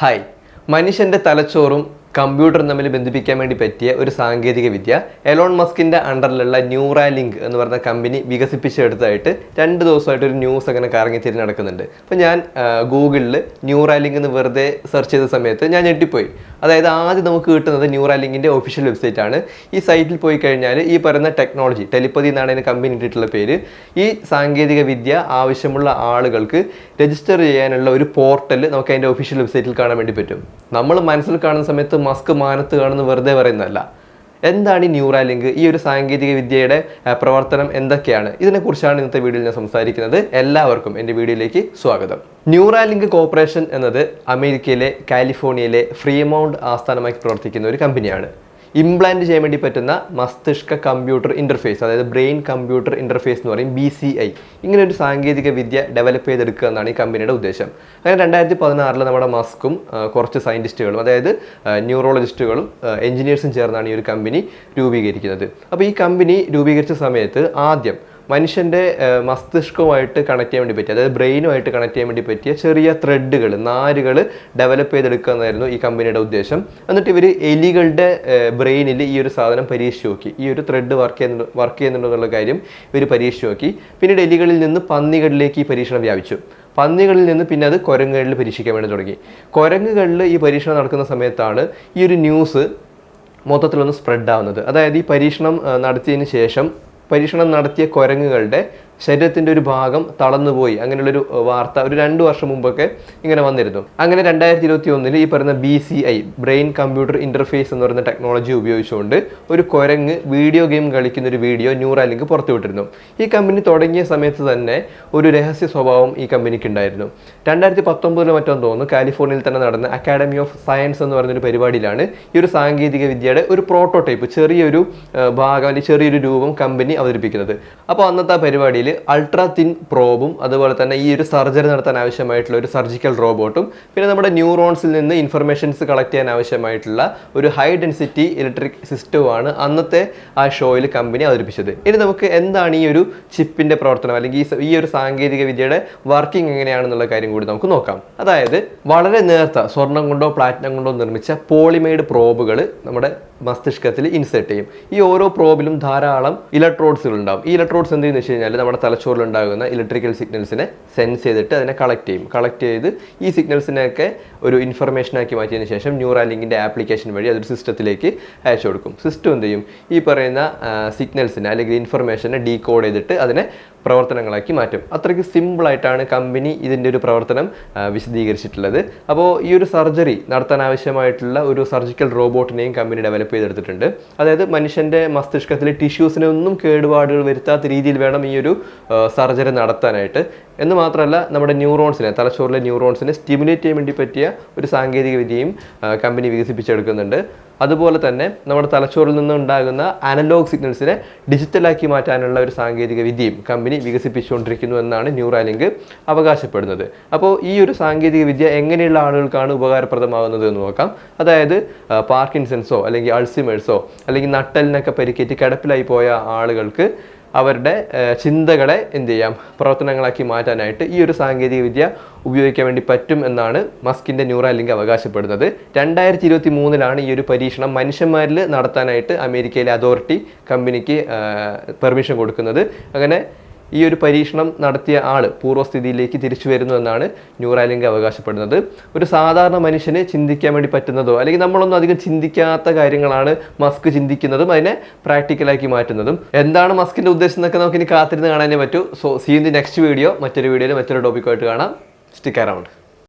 Hi മനുഷ്യന്റെ തലച്ചോറും കമ്പ്യൂട്ടറും തമ്മിൽ ബന്ധിപ്പിക്കാൻ വേണ്ടി പറ്റിയ ഒരു സാങ്കേതിക വിദ്യ എലോൺ മസ്കിന്റെ അണ്ടറിലുള്ള ന്യൂറാലിങ്ക് എന്ന് പറഞ്ഞ കമ്പനി വികസിപ്പിച്ചെടുത്തായിട്ട് രണ്ട് ദിവസമായിട്ട് ഒരു ന്യൂസ് അങ്ങനെ കറങ്ങി തിരി നടക്കുന്നുണ്ട്. അപ്പോൾ ഞാൻ ഗൂഗിളിൽ ന്യൂറാലിങ്ക് എന്ന് വെറുതെ സെർച്ച് ചെയ്ത സമയത്ത് ഞാൻ ഞെട്ടിപ്പോയി. അതായത് ആദ്യം നമുക്ക് കിട്ടുന്നത് ന്യൂറാലിങ്കിന്റെ ഒഫീഷ്യൽ വെബ്സൈറ്റ് ആണ്. ഈ സൈറ്റിൽ പോയി കഴിഞ്ഞാൽ ഈ പറയുന്ന ടെക്നോളജി ടെലിപ്പതി എന്നാണ് അതിന് കമ്പനി ഇട്ടിട്ടുള്ള പേര്. ഈ സാങ്കേതിക വിദ്യ ആവശ്യമുള്ള ആളുകൾക്ക് രജിസ്റ്റർ ചെയ്യാനുള്ള ഒരു പോർട്ടൽ നമുക്ക് അതിന്റെ ഒഫീഷ്യൽ വെബ്സൈറ്റിൽ കാണാൻ വേണ്ടി പറ്റും. നമ്മൾ മനസ്സിൽ കാണുന്ന സമയത്ത് മസ്ക് മാനത്ത് കാണുന്ന വെറുതെ പറയുന്നതല്ല. എന്താണ് ഈ ന്യൂറാലിങ്ക്? ഈ ഒരു സാങ്കേതിക വിദ്യയുടെ പ്രവർത്തനം എന്തൊക്കെയാണ്? ഇതിനെക്കുറിച്ചാണ് ഇന്നത്തെ വീഡിയോയിൽ ഞാൻ സംസാരിക്കുന്നത്. എല്ലാവർക്കും എന്റെ വീഡിയോയിലേക്ക് സ്വാഗതം. ന്യൂറാലിങ്ക് കോർപ്പറേഷൻ എന്നത് അമേരിക്കയിലെ കാലിഫോർണിയയിലെ ഫ്രീമൗണ്ട് ആസ്ഥാനമാക്കി പ്രവർത്തിക്കുന്ന ഒരു കമ്പനിയാണ്. ഇംപ്ലാന്റ് ചെയ്യാൻ വേണ്ടി പറ്റുന്ന മസ്തിഷ്ക കമ്പ്യൂട്ടർ ഇന്റർഫേസ് അതായത് ബ്രെയിൻ കമ്പ്യൂട്ടർ ഇന്റർഫേസ് എന്ന് പറയും ബി സി ഐ ഇങ്ങനെ ഒരു സാങ്കേതിക വിദ്യ ഡെവലപ്പ് ചെയ്തെടുക്കുക എന്നാണ് ഈ കമ്പനിയുടെ ഉദ്ദേശം. അങ്ങനെ രണ്ടായിരത്തി പതിനാറിൽ നമ്മുടെ മസ്കും കുറച്ച് സയന്റിസ്റ്റുകളും അതായത് ന്യൂറോളജിസ്റ്റുകളും എഞ്ചിനീയേഴ്സും ചേർന്നാണ് ഈ ഒരു കമ്പനി രൂപീകരിക്കുന്നത്. അപ്പോൾ ഈ കമ്പനി രൂപീകരിച്ച സമയത്ത് ആദ്യം മനുഷ്യന്റെ മസ്തിഷ്കവുമായിട്ട് കണക്ട് ചെയ്യാൻ വേണ്ടി പറ്റിയ അതായത് ബ്രെയിനുമായിട്ട് കണക്ട് ചെയ്യാൻ വേണ്ടി പറ്റിയ ചെറിയ ത്രെഡുകൾ നാരുകൾ ഡെവലപ്പ് ചെയ്തെടുക്കുക എന്നായിരുന്നു ഈ കമ്പനിയുടെ ഉദ്ദേശം. എന്നിട്ട് ഇവർ എലികളുടെ ബ്രെയിനിൽ ഈ ഒരു സാധനം പരീക്ഷിച്ച് നോക്കി. ഈ ഒരു ത്രെഡ് വർക്ക് ചെയ്യുന്നു വർക്ക് ചെയ്യുന്നുണ്ടെന്നുള്ള കാര്യം ഇവർ പരീക്ഷിച്ച് നോക്കി. പിന്നീട് എലികളിൽ നിന്ന് പന്നികളിലേക്ക് ഈ പരീക്ഷണം വ്യാപിച്ചു. പന്നികളിൽ നിന്ന് പിന്നെ അത് കുരങ്ങുകളിൽ പരീക്ഷിക്കാൻ വേണ്ടി തുടങ്ങി. കുരങ്ങുകളിൽ ഈ പരീക്ഷണം നടക്കുന്ന സമയത്താണ് ഈ ഒരു ന്യൂസ് മൊത്തത്തിലൊന്ന് സ്പ്രെഡ് ആവുന്നത്. അതായത് ഈ പരീക്ഷണം നടത്തിയതിന് ശേഷം പരീക്ഷണം നടത്തിയ കുരങ്ങുകളുടെ ശരീരത്തിന്റെ ഒരു ഭാഗം തളർന്നുപോയി. അങ്ങനെയുള്ളൊരു വാർത്ത ഒരു രണ്ട് വർഷം മുമ്പൊക്കെ ഇങ്ങനെ വന്നിരുന്നു. അങ്ങനെ രണ്ടായിരത്തി ഇരുപത്തി ഒന്നിൽ ഈ പറയുന്ന B C I brain computer interface എന്ന് പറയുന്ന ടെക്നോളജി ഉപയോഗിച്ചുകൊണ്ട് ഒരു കുരങ്ങ് വീഡിയോ ഗെയിം കളിക്കുന്ന ഒരു വീഡിയോ ന്യൂറാലിങ്ക് പുറത്തുവിട്ടിരുന്നു ഈ കമ്പനി തുടങ്ങിയ സമയത്ത് തന്നെ ഒരു രഹസ്യ സ്വഭാവം ഈ കമ്പനിക്ക് ഉണ്ടായിരുന്നു. രണ്ടായിരത്തി പത്തൊമ്പതിലോ മറ്റോ തോന്നുന്നു കാലിഫോർണിയയിൽ തന്നെ നടന്ന അക്കാഡമി ഓഫ് സയൻസ് എന്ന് പറയുന്ന ഒരു പരിപാടിയിലാണ് ഈ ഒരു സാങ്കേതിക വിദ്യയുടെ ഒരു പ്രോട്ടോടൈപ്പ് ചെറിയൊരു ഭാഗം അല്ലെങ്കിൽ ചെറിയൊരു രൂപം കമ്പനി അവതരിപ്പിക്കുന്നത്. അപ്പോൾ അന്നത്തെ ആ പരിപാടിയിൽ അൾട്രാ തിൻ പ്രോബും അതുപോലെ തന്നെ ഈ ഒരു സർജറി നടത്താൻ ആവശ്യമായിട്ടുള്ള ഒരു സർജിക്കൽ റോബോട്ടും പിന്നെ നമ്മുടെ ന്യൂറോൺസിൽ നിന്ന് ഇൻഫർമേഷൻസ് കളക്ട് ചെയ്യാൻ ആവശ്യമായിട്ടുള്ള ഒരു ഹൈ ഡെൻസിറ്റി ഇലക്ട്രിക് സിസ്റ്റവുമാണ് അന്നത്തെ ആ ഷോയിൽ കമ്പനി അവതരിപ്പിച്ചത്. ഇനി നമുക്ക് എന്താണ് ഈ ഒരു ചിപ്പിന്റെ പ്രവർത്തനം അല്ലെങ്കിൽ ഈ ഒരു സാങ്കേതിക വിദ്യയുടെ വർക്കിംഗ് എങ്ങനെയാണെന്നുള്ള കാര്യം കൂടി നമുക്ക് നോക്കാം. അതായത് വളരെ നേർത്ത സ്വർണം കൊണ്ടോ പ്ലാറ്റിനം കൊണ്ടോ നിർമ്മിച്ച പോളിമൈഡ് പ്രോബുകൾ നമ്മുടെ മസ്തിഷ്കത്തിൽ ഇൻസേർട്ട് ചെയ്യും. ഈ ഓരോ പ്രോബിലും ധാരാളം ഇലക്ട്രോഡ്സുകൾ ഉണ്ടാവും. ഈ ഇലക്ട്രോഡ്സ് എന്ത് ചെയ്യുന്ന വെച്ച് കഴിഞ്ഞാൽ നമ്മുടെ തലച്ചോറിൽ ഉണ്ടാകുന്ന ഇലക്ട്രിക്കൽ സിഗ്നൽസിനെ സെൻസ് ചെയ്തിട്ട് അതിനെ കളക്ട് ചെയ്യും. കളക്ട് ചെയ്ത് ഈ സിഗ്നൽസിനെയൊക്കെ ഒരു ഇൻഫർമേഷനാക്കി മാറ്റിയതിന് ശേഷം ന്യൂറാലിങ്കിന്റെ ആപ്ലിക്കേഷൻ വഴി അതൊരു സിസ്റ്റത്തിലേക്ക് അയച്ചു കൊടുക്കും. സിസ്റ്റം എന്ത് ചെയ്യും? ഈ പറയുന്ന സിഗ്നൽസിനെ അല്ലെങ്കിൽ ഇൻഫർമേഷനെ ഡീകോഡ് ചെയ്തിട്ട് അതിനെ പ്രവർത്തനങ്ങളാക്കി മാറ്റും. അത്രയ്ക്ക് സിമ്പിളായിട്ടാണ് കമ്പനി ഇതിന്റെ ഒരു പ്രവർത്തനം വിശദീകരിച്ചിട്ടുള്ളത്. അപ്പോൾ ഈ ഒരു സർജറി നടത്താൻ ആവശ്യമായിട്ടുള്ള ഒരു സർജിക്കൽ റോബോട്ടിനെയും കമ്പനി ഡെവലപ്പ് ചെയ്തെടുത്തിട്ടുണ്ട്. അതായത് മനുഷ്യന്റെ മസ്തിഷ്കത്തിലെ ടിഷ്യൂസിനൊന്നും കേടുപാടുകൾ വരുത്താത്ത രീതിയിൽ വേണം ഈ ഒരു സർജറി നടത്താനായിട്ട്. എന്ന് മാത്രമല്ല നമ്മുടെ ന്യൂറോൺസിനെ തലച്ചോറിലെ ന്യൂറോൺസിനെ സ്റ്റിമുലേറ്റ് ചെയ്യാൻ വേണ്ടി പറ്റിയ ഒരു സാങ്കേതിക വിദ്യയും കമ്പനി വികസിപ്പിച്ചെടുക്കുന്നുണ്ട്. അതുപോലെ തന്നെ നമ്മുടെ തലച്ചോറിൽ നിന്നുണ്ടാകുന്ന അനലോഗ് സിഗ്നൽസിനെ ഡിജിറ്റലാക്കി മാറ്റാനുള്ള ഒരു സാങ്കേതിക വിദ്യയും കമ്പനി വികസിപ്പിച്ചുകൊണ്ടിരിക്കുന്നു എന്നാണ് ന്യൂറാലിങ്ക് അവകാശപ്പെടുന്നത്. അപ്പോൾ ഈ ഒരു സാങ്കേതിക വിദ്യ എങ്ങനെയുള്ള ആളുകൾക്കാണ് ഉപകാരപ്രദമാകുന്നത് എന്ന് നോക്കാം. അതായത് പാർക്കിൻസൺസോ അല്ലെങ്കിൽ അൾസിമേഴ്സോ അല്ലെങ്കിൽ നട്ടലിനൊക്കെ പരിക്കേറ്റ് കിടപ്പിലായി പോയ ആളുകൾക്ക് അവരുടെ ചിന്തകളെ എന്ത് ചെയ്യാം പ്രവർത്തനങ്ങളാക്കി മാറ്റാനായിട്ട് ഈ ഒരു സാങ്കേതിക വിദ്യ ഉപയോഗിക്കാൻ വേണ്ടി പറ്റും എന്നാണ് മസ്കിന്റെ ന്യൂറാലിങ്ക് അവകാശപ്പെടുന്നത്. രണ്ടായിരത്തി ഇരുപത്തി മൂന്നിലാണ് ഈ ഒരു പരീക്ഷണം മനുഷ്യന്മാരിൽ നടത്താനായിട്ട് അമേരിക്കയിലെ അതോറിറ്റി കമ്പനിക്ക് പെർമിഷൻ കൊടുക്കുന്നത്. അങ്ങനെ ഈ ഒരു പരീക്ഷണം നടത്തിയ ആൾ പൂർവസ്ഥിതിയിലേക്ക് തിരിച്ചു വരുന്നു എന്നാണ് ന്യൂറാലിങ്ക് അവകാശപ്പെടുന്നത്. ഒരു സാധാരണ മനുഷ്യന് ചിന്തിക്കാൻ വേണ്ടി പറ്റുന്നതോ അല്ലെങ്കിൽ നമ്മളൊന്നും അധികം ചിന്തിക്കാത്ത കാര്യങ്ങളാണ് മസ്ക് ചിന്തിക്കുന്നതും അതിനെ പ്രാക്ടിക്കലാക്കി മാറ്റുന്നതും. എന്താണ് മസ്കിന്റെ ഉദ്ദേശം എന്നൊക്കെ നമുക്ക് ഇനി കാത്തിരുന്ന് കാണാനേ പറ്റൂ. So see in the next video മറ്റൊരു വീഡിയോയിൽ മറ്റൊരു ടോപ്പിക്കുമായിട്ട് കാണാം. Stick around